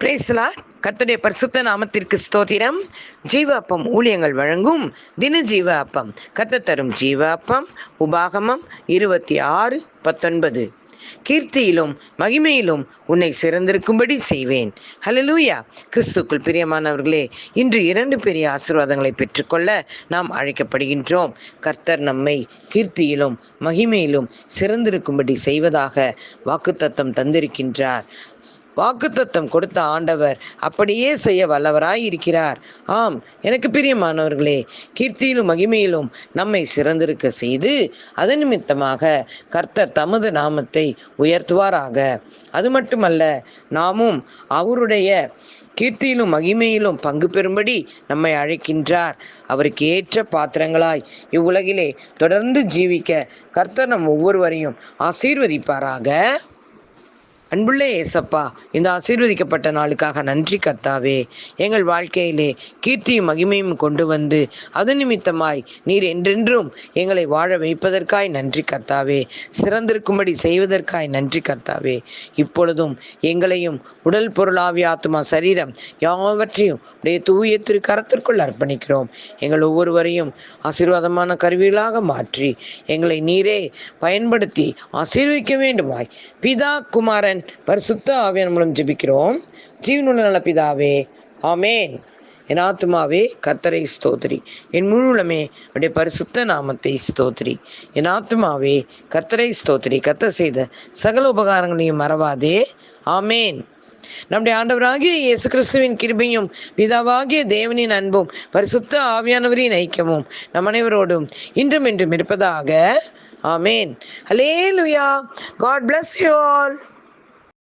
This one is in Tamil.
பிரேசலா கத்துடைய பரிசுத்த நாமத்திற்கு ஸ்தோத்திரம். ஜீவ அப்பம் ஊழியங்கள் வழங்கும் தின ஜீவ அப்பம் கத்த தரும் ஜீவ அப்பம் உபாகமம் இருபத்தி ஆறு பத்தொன்பது. கீர்த்தியிலும் மகிமையிலும் உன்னை சிறந்திருக்கும்படி செய்வேன். ஹலலூயா கிறிஸ்துக்குள் பிரியமானவர்களே இன்று இரண்டு பெரிய ஆசீர்வாதங்களை பெற்றுக்கொள்ள நாம் அழைக்கப்படுகின்றோம். கர்த்தர் நம்மை கீர்த்தியிலும் மகிமையிலும் சிறந்திருக்கும்படி செய்வதாக வாக்குத்தத்தம் தந்திருக்கின்றார். வாக்குத்தத்தம் கொடுத்த ஆண்டவர் அப்படியே செய்ய வல்லவராய் இருக்கிறார். ஆம் எனக்கு பிரியமானவர்களே கீர்த்தியிலும் மகிமையிலும் நம்மை சிறந்திருக்க செய்து அது நிமித்தமாக கர்த்தர் தமது நாமத்தை உயர்த்துவாராக. அது மட்டுமல்ல நாமும் அவருடைய கீர்த்தியிலும் மகிமையிலும் பங்கு பெறும்படி நம்மை அழைக்கின்றார். அவருக்கு ஏற்ற பாத்திரங்களாய் இவ்வுலகிலே தொடர்ந்து ஜீவிக்க கர்த்தர் நம் ஒவ்வொருவரையும் ஆசீர்வதிப்பாராக. அன்புள்ளே ஏசப்பா இந்த ஆசீர்வதிக்கப்பட்ட நாளுக்காக நன்றி கர்த்தாவே. எங்கள் வாழ்க்கையிலே கீர்த்தியும் மகிமையும் கொண்டு வந்து அது நிமித்தமாய் நீர் என்றென்றும் எங்களை வாழ வைப்பதற்காய் நன்றி கர்த்தாவே. சிறந்திருக்கும்படி செய்வதற்காய் நன்றி கர்த்தாவே. இப்பொழுதும் எங்களையும் உடல் பொருளாவிய ஆத்மா சரீரம் யாவற்றையும் உடைய தூய திரு கரத்திற்குள் அர்ப்பணிக்கிறோம். எங்கள் ஒவ்வொருவரையும் ஆசீர்வாதமான கருவிகளாக மாற்றி எங்களை நீரே பயன்படுத்தி ஆசீர்வதிக்க வேண்டுமாய். பிதா குமாரன் பரிசுத்த ஆவியன் மூலம் ஜெபிக்கிறோம். ஜீவனுள்ள நலப்பிதாவே ஆமேன். என் ஆத்மாவே கர்த்தரை ஸ்தோத்திரி என் முழுலமே அவருடைய பரிசுத்த நாமத்தை ஸ்தோத்திரி என் ஆத்மாவே கர்த்தரை ஸ்தோத்திரி கர்த்தர் செய்த சகல உபகாரங்களையும் மறவாதே. ஆமேன். நம்முடைய ஆண்டவராகிய இயேசு கிறிஸ்துவின் கிருபையும் பிதாவாகிய தேவனின் அன்பும் பரிசுத்த ஆவியானவரின் ஐக்கியமும் நம் அனைவரோடும் இன்றும் இன்றும் இருப்பதாக. Amen. Hallelujah God bless you all